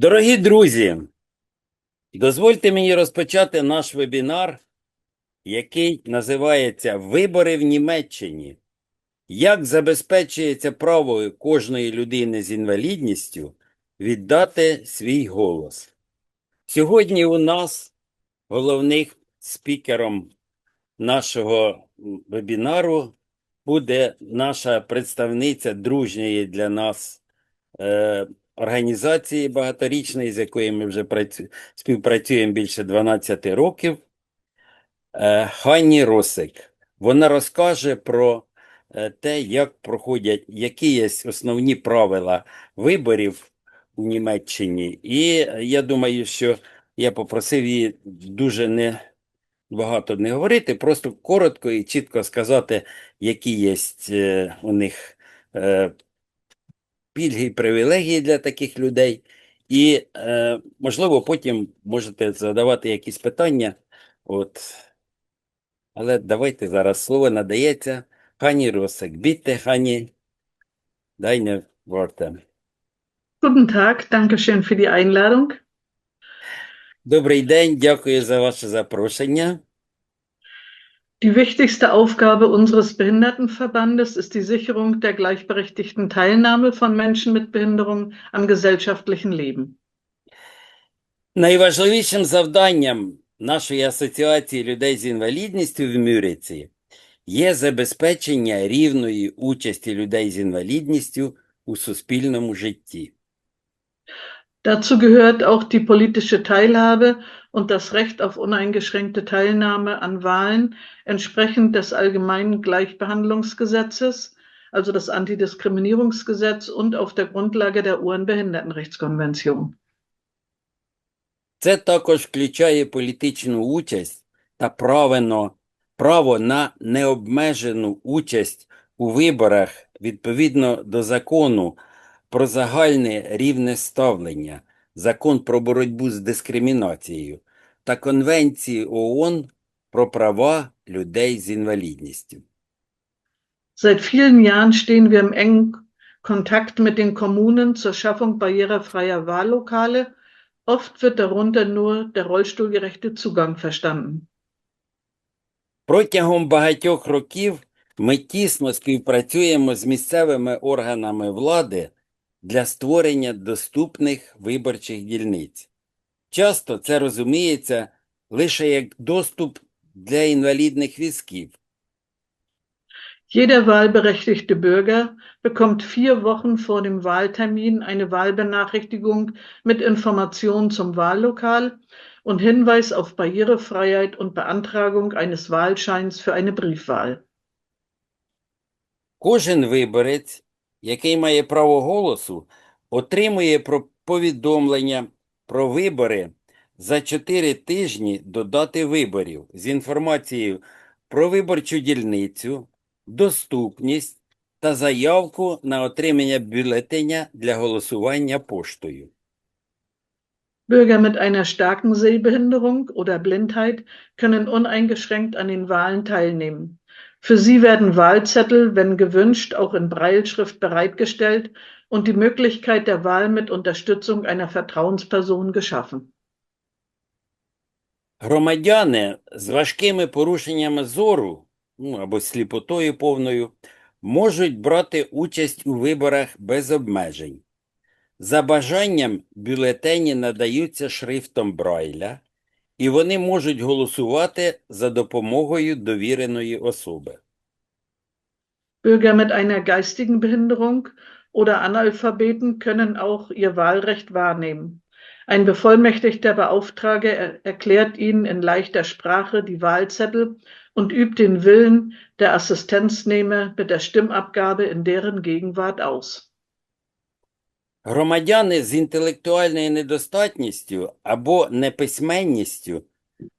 Дорогі друзі, дозвольте мені розпочати наш вебінар, який називається Вибори в Німеччині. Як забезпечується право кожної людини з інвалідністю віддати свій голос? Сьогодні у нас головним спікером нашого вебінару буде наша представниця дружньої для нас е, організації багаторічної, з якою ми вже працю... співпрацюємо більше 12 років, е, Ханні Росик. Вона розкаже про е, те, як проходять, які є основні правила виборів у Німеччині. І е, я думаю, що я попросив її дуже не багато не говорити, просто коротко і чітко сказати, які є е, у них е, пільги і привілегії для таких людей. І, е, можливо, потім можете задавати якісь питання. От. Але давайте зараз слово надається Хані Росик. Бідте, Хані, не ворте. Guten Tag, danke schön für die Einladung. Добрий день, дякую за ваше запрошення. Die wichtigste Aufgabe unseres Behindertenverbandes ist die Sicherung der gleichberechtigten Teilnahme von Menschen mit Behinderung am gesellschaftlichen Leben. Найважливішим завданням нашої асоціації людей з інвалідністю в Мюриці є забезпечення рівної участі людей з інвалідністю у суспільному житті. Dazu gehört auch die politische Teilhabe und das Recht auf uneingeschränkte Teilnahme an Wahlen entsprechend des Allgemeinen Gleichbehandlungsgesetzes, also das Antidiskriminierungsgesetz und auf der Grundlage der UN-Behindertenrechtskonvention. Це також включає політичну участь та правено, право на необмежену участь у виборах відповідно до закону про загальне рівне ставлення, закон про боротьбу з дискримінацією та Конвенції ООН про права людей з інвалідністю. Seit vielen Jahren stehen wir im engen Kontakt mit den Kommunen zur Schaffung barrierefreier Wahllokale. Oft wird darunter nur der rollstuhlgerechte Zugang verstanden. Протягом багатьох років ми тісно співпрацюємо з місцевими органами влади для створення доступних виборчих дільниць. Часто це розуміється лише як доступ для інвалідних візків. Jeder wahlberechtigte Bürger bekommt vier Wochen vor dem Wahltermin eine Wahlbenachrichtigung mit Informationen zum Wahllokal und Hinweis auf Barrierefreiheit und Beantragung eines Wahlscheins für eine Briefwahl. Кожен виборець, який має право голосу, отримує повідомлення про вибори за 4 тижні до дати виборів з інформацією про виборчу дільницю, доступність та заявку на отримання бюлетеня для голосування поштою. Bürger mit einer starken Sehbehinderung oder Blindheit können uneingeschränkt an den Wahlen teilnehmen. Für sie werden Wahlzettel, wenn gewünscht, auch in Breilschrift bereitgestellt und die Möglichkeit der Wahl mit Unterstützung einer Vertrauensperson geschaffen. Громадяни з важкими порушеннями зору ну, або сліпотою повною можуть брати участь у виборах без обмежень. За бажанням бюлетені надаються шрифтом Брайля, і вони можуть голосувати за допомогою довіреної особи. Bürger mit einer geistigen Behinderung oder Analphabeten können auch ihr Wahlrecht wahrnehmen. Ein bevollmächtigter Beauftragter er erklärt ihnen in leichter Sprache die Wahlzettel und übt den Willen der Assistenznehmer mit der Stimmabgabe in deren Gegenwart aus. Громадяни з інтелектуальною недостатністю або неписьменністю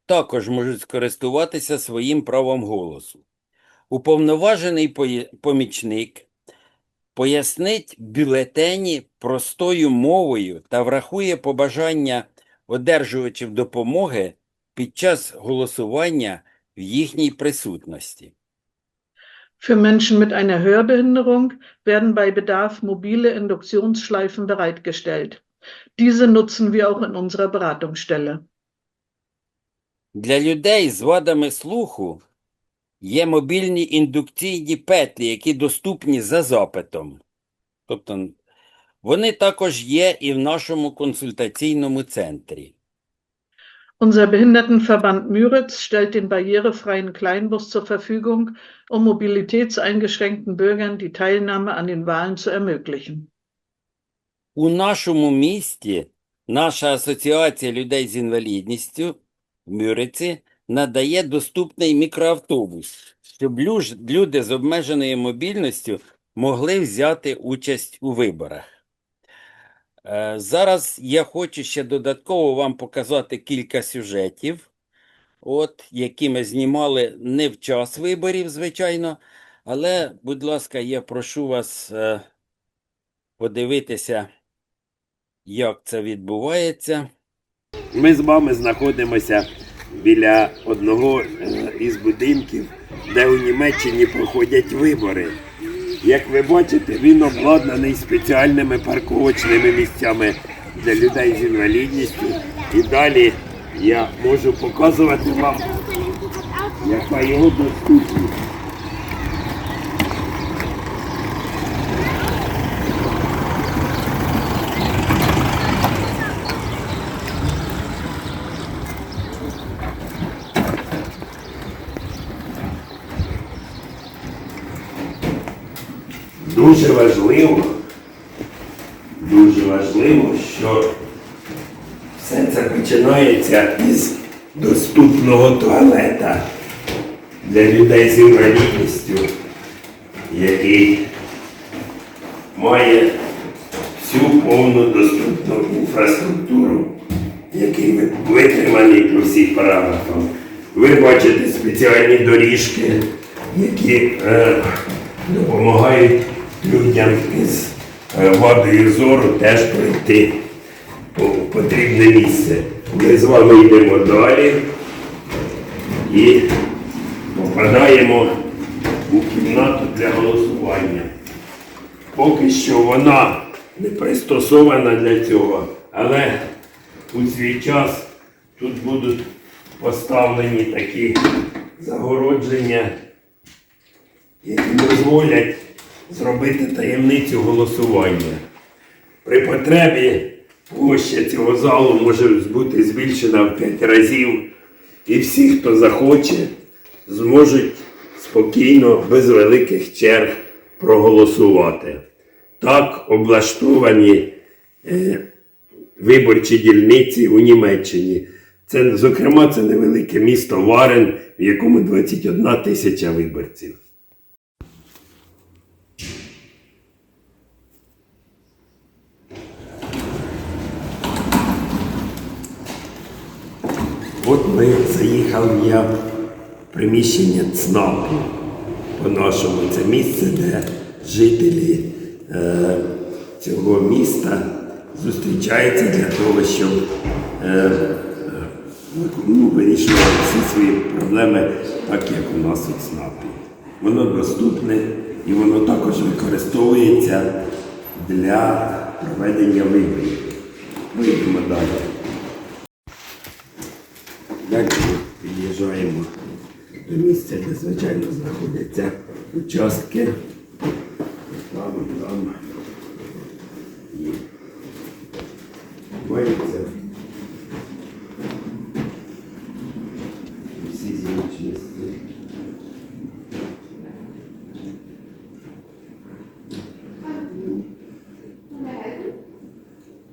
також можуть скористуватися своїм правом голосу. Уповноважений помічник пояснить бюлетені простою мовою та врахує побажання одержувачів допомоги під час голосування в їхній присутності. Für Menschen mit einer Hörbehinderung werden bei Bedarf mobile Induktionsschleifen bereitgestellt. Diese nutzen wir auch in unserer Beratungsstelle. Для людей з вадами слуху є мобільні індукційні петлі, які доступні за запитом. Тобто вони також є і в нашому консультаційному центрі. Unser Behindertenverband Müritz stellt den barrierefreien Kleinbus zur Verfügung, um mobilitätseingeschränkten Bürgern die Teilnahme an den Wahlen zu ermöglichen. У нашому місті наша асоціація людей з інвалідністю в Мюриці надає доступний мікроавтобус, щоб люди з обмеженою мобільністю могли взяти участь у виборах. Е, Зараз я хочу ще додатково вам показати кілька сюжетів, от, які ми знімали не в час виборів, звичайно, але, будь ласка, я прошу вас е, подивитися як це відбувається. Ми з вами знаходимося біля одного е, із будинків, де у Німеччині проходять вибори. Як ви бачите, він обладнаний спеціальними парковочними місцями для людей з інвалідністю. І далі я можу показувати вам, яка його доступність. Дуже важливо, дуже важливо, що все це починається із доступного туалета для людей з інвалідністю, який має всю повну доступну інфраструктуру, який витриманий по всіх параметрах. Ви бачите спеціальні доріжки, які е, допомагають людям із е, вадою зору теж пройти у потрібне місце. Ми з вами йдемо далі і попадаємо у кімнату для голосування. Поки що вона не пристосована для цього, але у свій час тут будуть поставлені такі загородження, які дозволять зробити таємницю голосування. При потребі площа цього залу може бути збільшена в 5 разів, і всі, хто захоче, зможуть спокійно, без великих черг проголосувати. Так облаштовані е, виборчі дільниці у Німеччині. Це, зокрема, це невелике місто Варен, в якому 21 тисяча виборців. От ми заїхали я в приміщення ЦНАПу по-нашому. Це місце, де жителі е, цього міста зустрічаються для того, щоб е, е, ну, вирішувати всі свої проблеми, так як у нас у ЦНАПі. Воно доступне і воно також використовується для проведення виборів. Ми йдемо далі. Далі ми під'їжджаємо до місця, де звичайно знаходяться участки. Там, там. І маються всі зручності.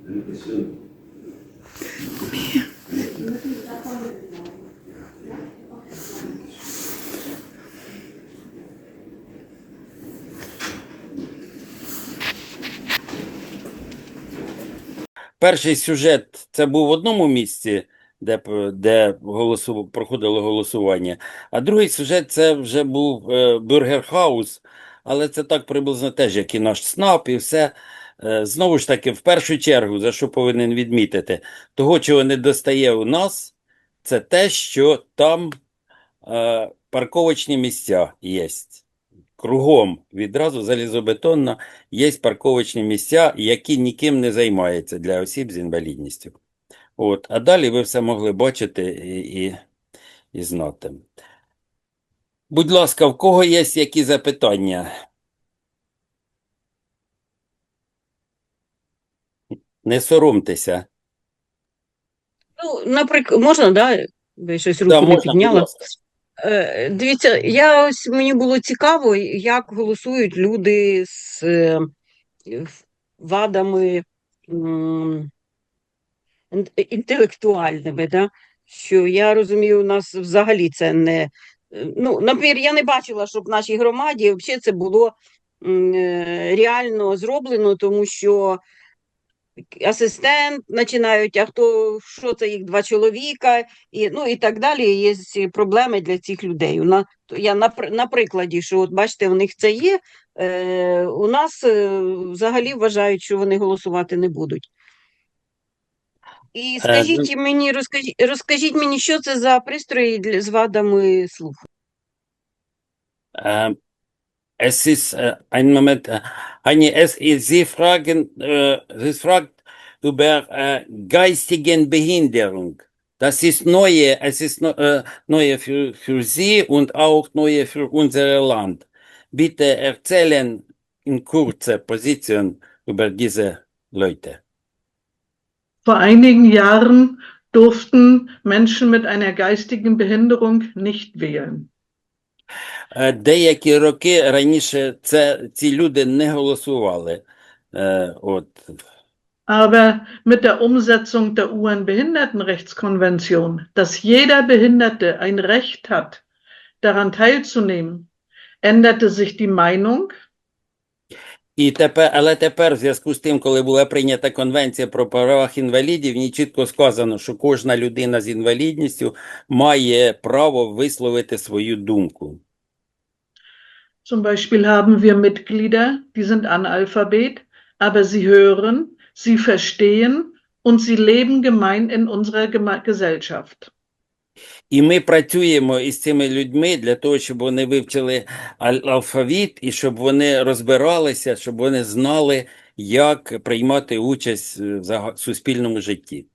Dankeschön. Перший сюжет це був в одному місці, де, де голосу, проходило голосування, а другий сюжет це вже був е, Бюргерхаус, але це так приблизно теж, як і наш СНАП, і все. Е, знову ж таки, в першу чергу, за що повинен відмітити, того, чого не достає у нас, це те, що там е, парковочні місця є. Кругом відразу залізобетонно є парковочні місця, які ніким не займаються для осіб з інвалідністю. От. А далі ви все могли бачити і, і, і знати. Будь ласка, в кого є які запитання? Не соромтеся. Ну, наприклад, можна, да? Ви щось руку Да, не можна, будь підняла. Е, Дивіться, я ось мені було цікаво, як голосують люди з е, вадами інтелектуальними, да? Що я розумію, у нас взагалі це не. е, Ну, наприклад, я не бачила, щоб в нашій громаді взагалі це було реально зроблено, тому що асистент починають, а хто що це їх два чоловіка, і ну і так далі. Є проблеми для цих людей. На я на, на прикладі, що от бачите, у них це є. Е, у нас е, взагалі вважають, що вони голосувати не будуть. І скажіть мені, розкажіть, розкажіть мені, що це за пристрої для, з вадами слуху? Es ist äh, ein Moment, äh, Anni, es Sie fragen, äh, Sie fragt über äh, geistigen Behinderung. Das ist neue, es ist äh, neue für, für Sie und auch neue für unser Land. Bitte erzählen in kurzer Position über diese Leute. Vor einigen Jahren durften Menschen mit einer geistigen Behinderung nicht wählen. Е, Деякі роки раніше це, ці люди не голосували. Е, От. Aber mit der Umsetzung der UN-Behindertenrechtskonvention, dass jeder Behinderte ein Recht hat, daran teilzunehmen, änderte sich die Meinung І тепер, але тепер, в зв'язку з тим, коли була прийнята конвенція про правах інвалідів, ній чітко сказано, що кожна людина з інвалідністю має право висловити свою думку. Zum Beispiel haben wir Mitglieder, die sind Analphabet, aber sie hören, sie verstehen und sie leben gemein in unserer Gesellschaft. І ми працюємо із цими людьми для того, щоб вони вивчили алфавіт і щоб вони розбиралися, щоб вони знали, як приймати участь в суспільному житті.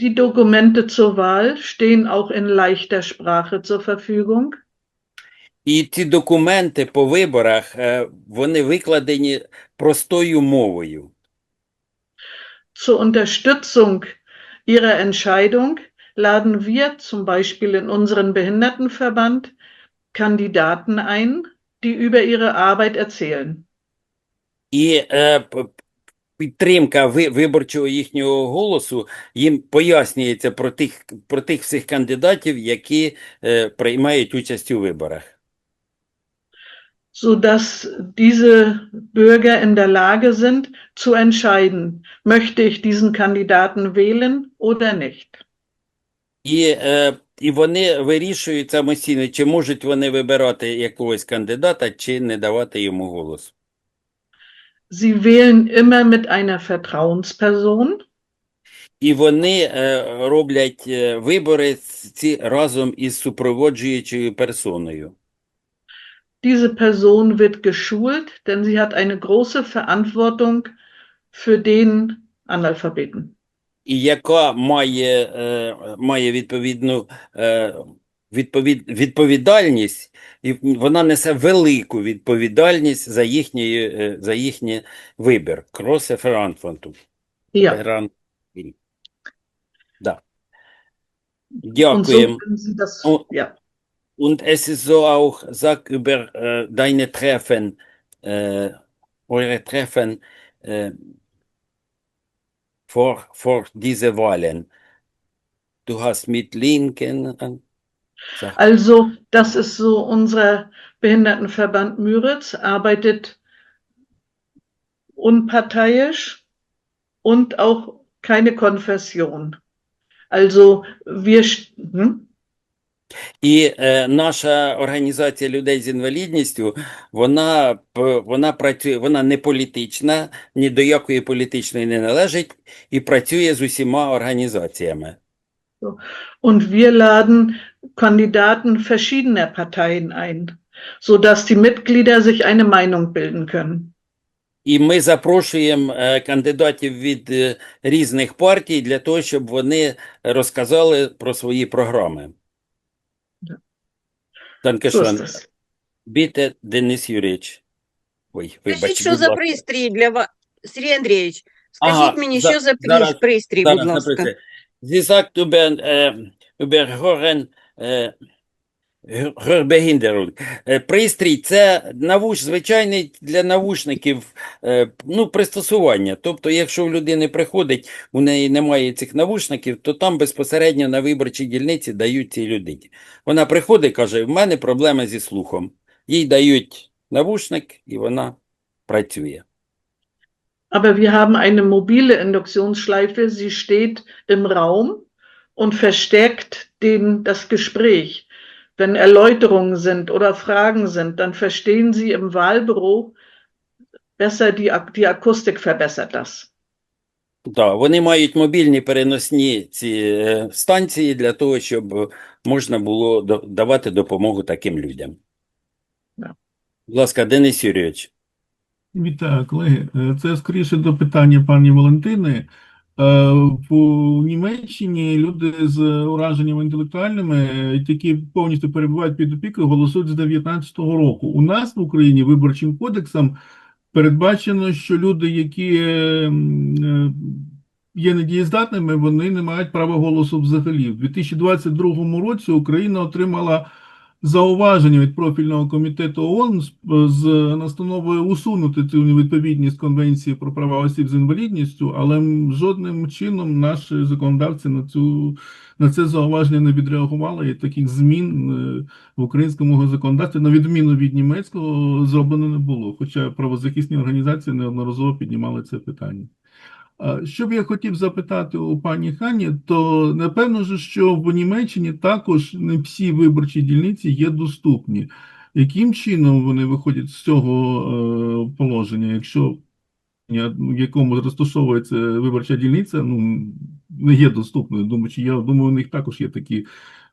Die Dokumente zur Wahl stehen auch in leichter Sprache zur Verfügung. І ці документи по виборах, е, вони викладені простою мовою. Zur Unterstützung Ihrer Entscheidung laden wir zum Beispiel in unseren Behindertenverband Kandidaten ein, die über ihre Arbeit erzählen. І е, п- підтримка ви- виборчого їхнього голосу їм пояснюється про тих, про тих всіх кандидатів, які е, приймають участь у виборах. sodass diese Bürger in der Lage sind zu entscheiden, möchte ich diesen Kandidaten wählen oder nicht. І, е, і вони вирішують самостійно, чи можуть вони вибирати якогось кандидата, чи не давати йому голос. Sie wählen immer mit einer Vertrauensperson, І вони е, роблять е, вибори ці разом із супроводжуючою персоною. Diese Person wird geschult, denn sie hat eine große Verantwortung für den Analphabeten. І яка має, е, має відповідну е, відповід, відповідальність, і вона несе велику відповідальність за, їхньої, е, за їхній вибір. Кросе Ферантфонту. Ja, Да. Дякуємо. Und es ist so auch, sag über äh, deine Treffen, äh, eure Treffen äh, vor, vor diese Wahlen. Du hast mit Linken, sag, Also, das ist so, unser Behindertenverband Müritz arbeitet unparteiisch und auch keine Konfession. Also, wir, hm? І е, наша організація людей з інвалідністю, вона, вона працює, вона не політична, ні до якої політичної не належить, і працює з усіма організаціями. Und wir laden Kandidaten verschiedener Parteien ein. sodass die Mitglieder sich eine Meinung bilden können. І ми запрошуємо е, кандидатів від е, різних партій для того, щоб вони розказали про свої програми. Да. Danke So ist schön. das. Біте, Денис Юрійович. Ой, Скажіть, що за пристрій для вас? Сергій Андрійович, скажіть Ага, мені, що за зараз- пристрій, Зараз, будь ласка. Hören, äh, Hör- Hörbehinderung. Е, Пристрій – це навуш, звичайний для навушників е, ну, пристосування. Тобто, якщо в людини приходить, у неї немає цих навушників, то там безпосередньо на виборчій дільниці дають цій людині. Вона приходить і каже, в мене проблеми зі слухом. Їй дають навушник, і вона працює. Aber wir haben eine mobile Induktionsschleife, sie steht im Raum und verstärkt den, das Gespräch. Wenn Erläuterungen sind oder Fragen sind, dann verstehen Sie im Wahlbüro besser, die, die Akustik verbessert das. Так, вони мають мобільні переносні ці е, станції для того, щоб можна було давати допомогу таким людям. Да. Будь ласка, Денис Юрійович. Вітаю, колеги. Е, Це скоріше до питання пані Валентини. Е, В Німеччині люди з ураженнями інтелектуальними, е, які повністю перебувають під опікою, голосують з 19-го року. У нас в Україні виборчим кодексом передбачено, що люди, які е, є недієздатними, вони не мають права голосу взагалі. В 2022 році Україна отримала зауваження від профільного комітету ООН з, настановою усунути цю невідповідність Конвенції про права осіб з інвалідністю, але жодним чином наші законодавці на цю на це зауваження не відреагували, і таких змін е, в українському законодавстві, на відміну від німецького, зроблено не було. Хоча правозахисні організації неодноразово піднімали це питання. Що б я хотів запитати у пані Хані, то напевно ж, що в Німеччині також не всі виборчі дільниці є доступні. Яким чином вони виходять з цього е, положення, якщо в якому розташовується виборча дільниця, ну не є доступною. Думаю, чи я думаю, у них також є такі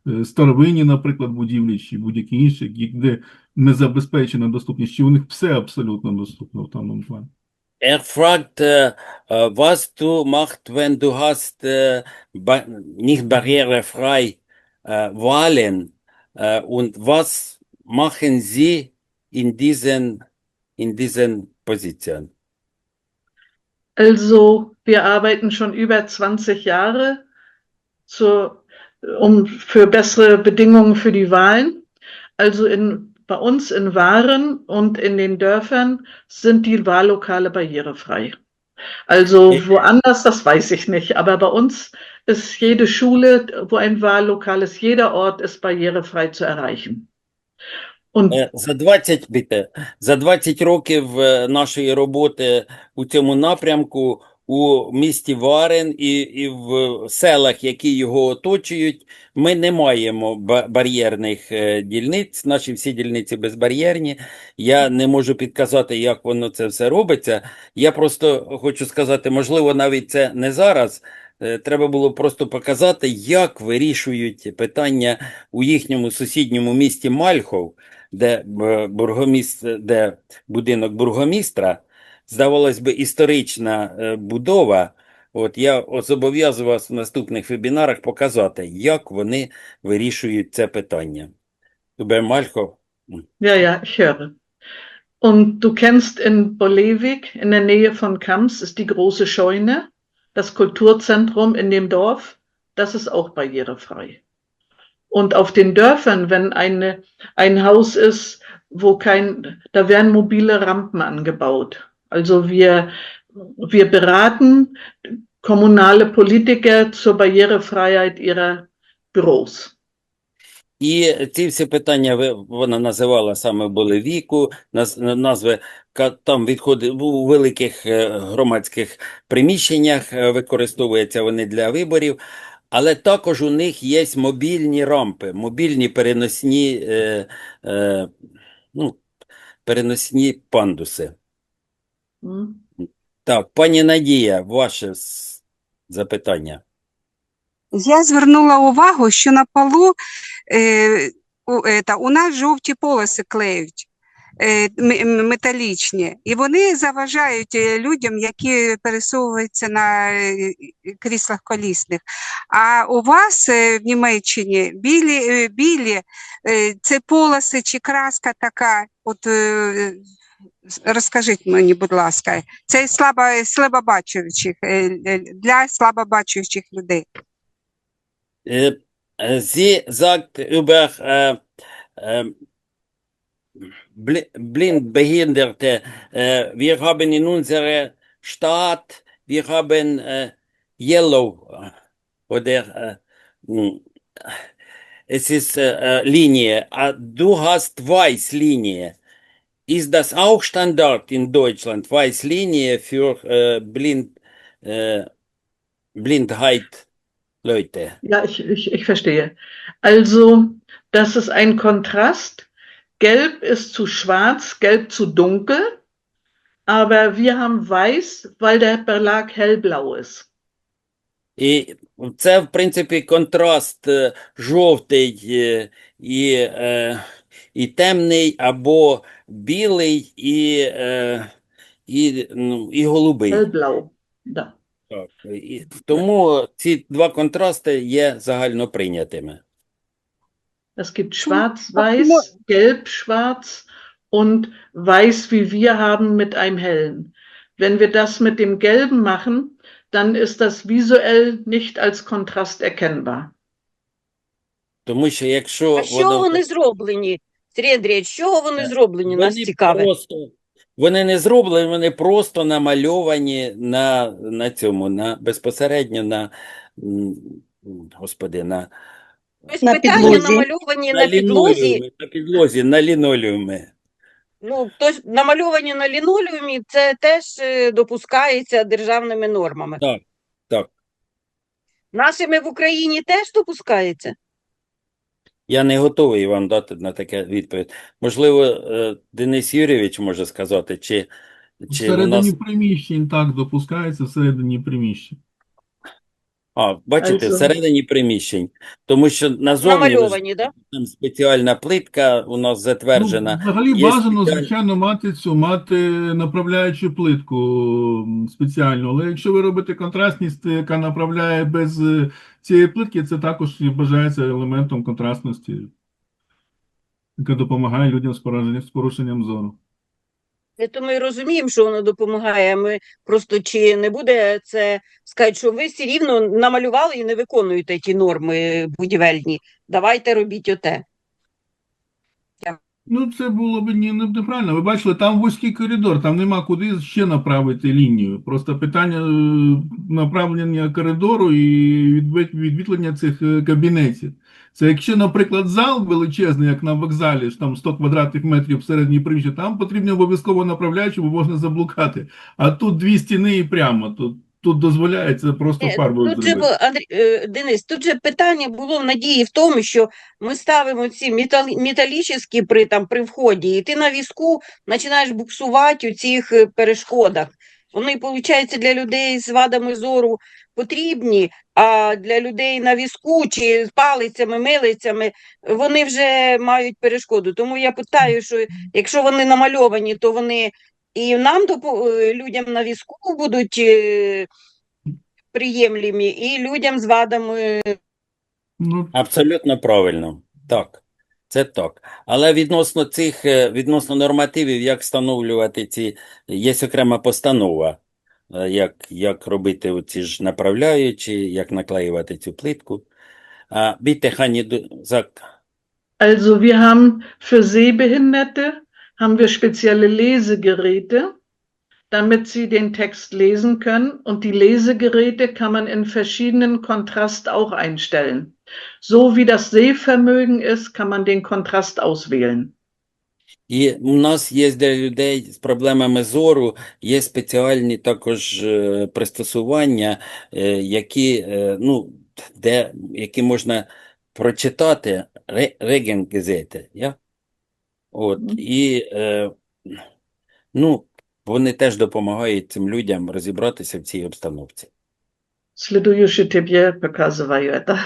е, старовинні, наприклад, будівлі чи будь-які інші, де не забезпечена доступність, чи у них все абсолютно доступно в даному плані. Er fragt, äh, äh, was du machst, wenn du hast äh, ba nicht barrierefrei äh, Wahlen äh, und was machen sie in diesen, in diesen Positionen? Also wir arbeiten schon über 20 Jahre zur, um, für bessere Bedingungen für die Wahlen. Also in, bei uns in Waren und in den Dörfern sind die Wahllokale barrierefrei. Also Ich- woanders, das weiß ich nicht, aber bei uns ist jede Schule, wo ein Wahllokal ist, jeder Ort ist barrierefrei zu erreichen. Und Е, За 20, біте, за 20 років е, нашої роботи у цьому напрямку у місті Варен і, і в селах, які його оточують, ми не маємо бар'єрних е, дільниць. Наші всі дільниці безбар'єрні. Я не можу підказати, як воно це все робиться. Я просто хочу сказати, можливо, навіть це не зараз. Е, Треба було просто показати, як вирішують питання у їхньому сусідньому місті Мальхов де, бургоміст, де будинок бургомістра, здавалось би, історична е, будова. От я от зобов'язую вас в наступних вебінарах показати, як вони вирішують це питання. Über Мальхов. Ja, ja, ich höre. Und du kennst in Bolewik, in der Nähe von Kams, ist die große Scheune, das Kulturzentrum in dem Dorf. Das ist auch barrierefrei. Und auf den Dörfern, wenn eine, ein Haus ist, wo kein, da werden mobile Rampen angebaut. Also wir, wir beraten kommunale Politiker zur Barrierefreiheit ihrer Büros. І ці всі питання вона називала саме Болевіку, наз- назви там відходи у великих е, громадських приміщеннях е, використовуються вони для виборів, але також у них є мобільні рампи, мобільні переносні, е, е, ну, переносні пандуси. Так, пані Надія, ваше запитання. Я звернула увагу, що на полу е, у, ета, у нас жовті полоси клеють. е, Металічні, і вони заважають е, людям, які пересовуються на е, кріслах колісних. А у вас е, в Німеччині білі, е, білі е, це полоси чи краска така. От е, розкажіть мені, будь ласка, це слабо, слабобачуючих е, е, для слабобачуючих людей. Äh, äh, Sie sagt über äh, ähm, äh, wir haben in unserer Stadt, wir haben äh, Yellow äh, oder äh, es ist äh, äh, Linie, Ah, du hast Weißlinie. Ist das auch Standard in Deutschland, Weißlinie für äh, Blind, äh, Blindheit Leute? Ja, ich, ich, ich verstehe. Also, das ist ein Kontrast. Gelb ist zu schwarz, gelb zu dunkel. Aber wir haben weiß, weil der Belag hellblau ist. І це, в принципі, контраст е, жовтий е, і, е, і темний, або білий і, е, і, ну, і голубий. Hellblau. Da. Так. І тому ці два контрасти є загально прийнятими. Es gibt schwarz-weiß, gelb-schwarz und weiß, wie wir haben, mit einem hellen. Wenn wir das mit dem gelben machen, dann ist das visuell nicht als Kontrast erkennbar. Тому що якщо А що воно вони зроблені? Сергій Андрійович, з чого вони Е, зроблені? Нас Вони цікавить. просто, вони не зроблені, вони просто намальовані на, на цьому, на, безпосередньо на, господи, на, Тобто На питання підлозі. намальовані на на підлозі. на підлозі, на лінолеумі. Ну, тобто намальовані на лінолеумі, це теж е, допускається державними нормами. Так, так. Нашими в Україні теж допускається. Я не готовий вам дати на таке відповідь. Можливо, е, Денис Юрійович може сказати, чи, чи у Всередині нас... приміщень так допускається, всередині приміщень. А, бачите, всередині приміщень. Тому що назовні Намальовані, да? там спеціальна плитка у нас затверджена. Ну, взагалі Є бажано, спеціальні- звичайно, мати цю, мати направляючу плитку м, спеціальну. Але якщо ви робите контрастність, яка направляє без е, цієї плитки, це також і вважається елементом контрастності, яка допомагає людям з пораженням- з порушенням зору. То ми розуміємо, що воно допомагає. Ми просто чи не буде це сказати, що ви все рівно намалювали і не виконуєте ті норми будівельні. Давайте робіть оте. Ну, це було б ні, не- неправильно. Ви бачили, там вузький коридор, там нема куди ще направити лінію. Просто питання е, направлення коридору і відвітлення цих е, кабінетів. Це якщо, наприклад, зал величезний, як на вокзалі, там 100 квадратних метрів всередині приміщення, там потрібно обов'язково направляючи, бо можна заблукати. А тут дві стіни і прямо. Тут, тут дозволяється просто Е, фарбою Тут же, зробити. Андрій, е, Денис, тут же питання було в надії в тому, що ми ставимо ці метал, металічні при, там, при вході, і ти на візку починаєш буксувати у цих е, перешкодах. Вони, виходить, для людей з вадами зору потрібні, а для людей на візку чи з палицями, милицями, вони вже мають перешкоду. Тому я питаю, що якщо вони намальовані, то вони і нам, е, людям на візку, будуть е, приємлімі, і людям з вадами Ну, Абсолютно правильно. Так, це так. Але відносно цих, е, відносно нормативів, як встановлювати ці, є окрема постанова, як, як робити оці ж направляючі, як наклеювати цю плитку. А, bitte, Hanni, sag, Also wir haben für Sehbehinderte haben wir spezielle Lesegeräte, damit sie den Text lesen können. Und die Lesegeräte kann man in verschiedenen Kontrast auch einstellen. So wie das Sehvermögen ist, kann man den Kontrast auswählen. І у нас є для людей з проблемами зору, є спеціальні також е, пристосування, е, які, е, ну, де, які можна прочитати ре- регенгезети, я? От, і, е, ну, вони теж допомагають цим людям розібратися в цій обстановці. Слідуючи тебе показую это.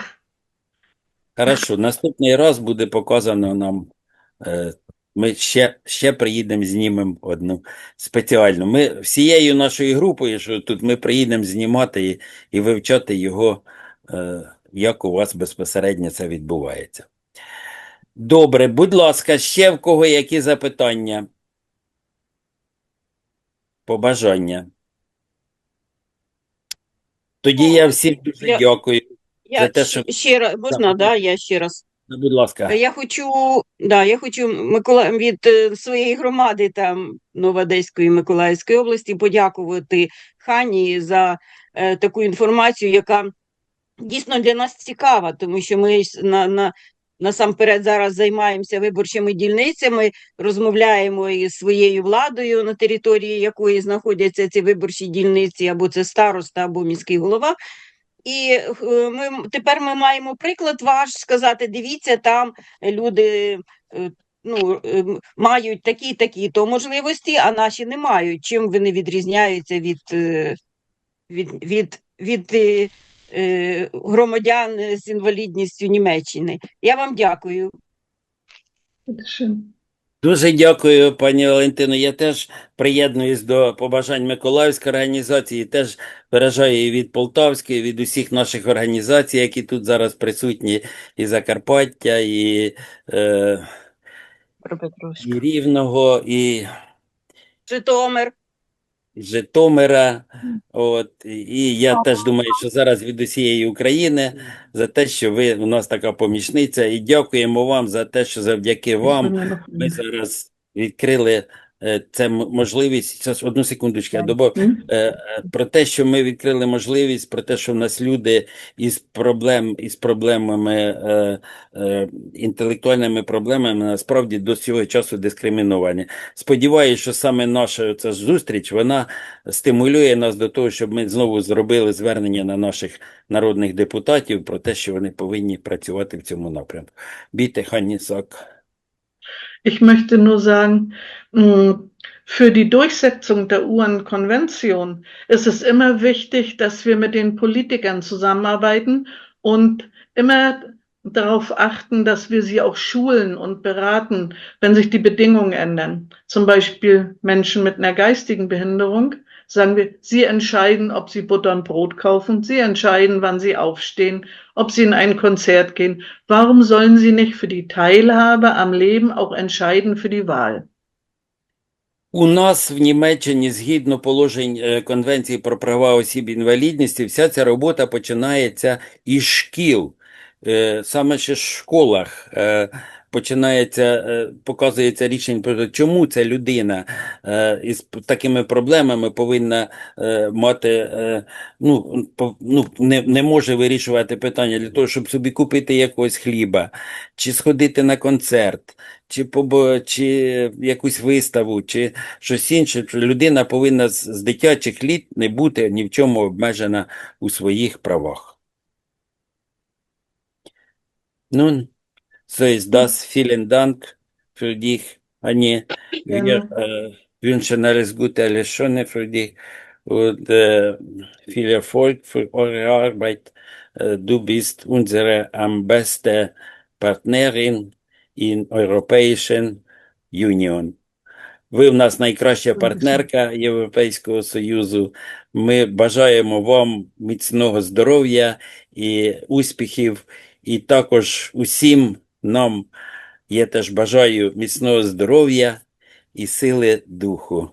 Хорошо, наступний раз буде показано нам. е, Ми ще, ще приїдемо, знімемо одну спеціальну. Ми всією нашою групою, що тут ми приїдемо знімати і, і вивчати його, е, як у вас безпосередньо це відбувається. Добре, будь ласка, ще в кого які запитання? Побажання. Тоді я всім дуже Я- дякую. Я За те, що- ще раз, можна, да, я ще раз. Будь ласка. Я хочу, да, я хочу Микола, від е, своєї громади там Новоодеської Миколаївської області подякувати Хані за е, таку інформацію, яка дійсно для нас цікава, тому що ми на, на, насамперед зараз займаємося виборчими дільницями, розмовляємо із своєю владою, на території якої знаходяться ці виборчі дільниці, або це староста, або міський голова. І е, ми тепер ми маємо приклад ваш сказати: дивіться, там люди е, ну, е, мають такі, такі то можливості, а наші не мають. Чим вони відрізняються від, від, від, від громадян з інвалідністю Німеччини? Я вам дякую. Дуже дякую, пані Валентино. Я теж приєднуюсь до побажань Миколаївської організації, теж виражаю і від Полтавської, і від усіх наших організацій, які тут зараз присутні, і Закарпаття, і, е, і Рівного, і Житомир. Житомира. От, і я теж думаю, що зараз від усієї України за те, що ви у нас така помічниця, і дякуємо вам за те, що завдяки вам. Ми зараз відкрили це можливість. Зараз, одну секундочку, я добав. Е, е, Про те, що ми відкрили можливість, про те, що в нас люди із проблем, із проблемами, е, е, інтелектуальними проблемами, насправді до цього часу дискриміновані. Сподіваюся, що саме наша ця зустріч, вона стимулює нас до того, щоб ми знову зробили звернення на наших народних депутатів про те, що вони повинні працювати в цьому напрямку. Біте, Ханні Сак. Ich möchte nur sagen, mh, für die Durchsetzung der UN-Konvention ist es immer wichtig, dass wir mit den Politikern zusammenarbeiten und immer darauf achten, dass wir sie auch schulen und beraten, wenn sich die Bedingungen ändern. Zum Beispiel Menschen mit einer geistigen Behinderung. Sagen wir, sie entscheiden, ob sie Butter und Brot kaufen. Sie entscheiden, wann sie aufstehen, ob sie in ein Konzert gehen. Warum sollen sie nicht für die Teilhabe am Leben auch entscheiden für die Wahl? У нас в Німеччині, згідно положень е, Конвенції про права осіб інвалідності, вся ця робота починається із шкіл. Е, Саме ще в школах е, починається, е, показується рішення про те, чому ця людина е, із такими проблемами повинна е, мати, ну, ну, не, не може вирішувати питання для того, щоб собі купити якогось хліба, чи сходити на концерт, чи, чи якусь виставу, чи щось інше, людина повинна з, дитячих літ не бути ні в чому обмежена у своїх правах. Nun, so ist das. Vielen Dank für dich, Annie. Wir äh, wünschen alles Gute, alles Schöne für dich und äh, viel Erfolg für eure Arbeit. Äh, du bist unsere am beste Partnerin in Europäischen Union. Ви в нас найкраща партнерка Європейського Союзу. Ми бажаємо вам міцного здоров'я і успіхів. І також усім нам я теж бажаю міцного здоров'я і сили духу.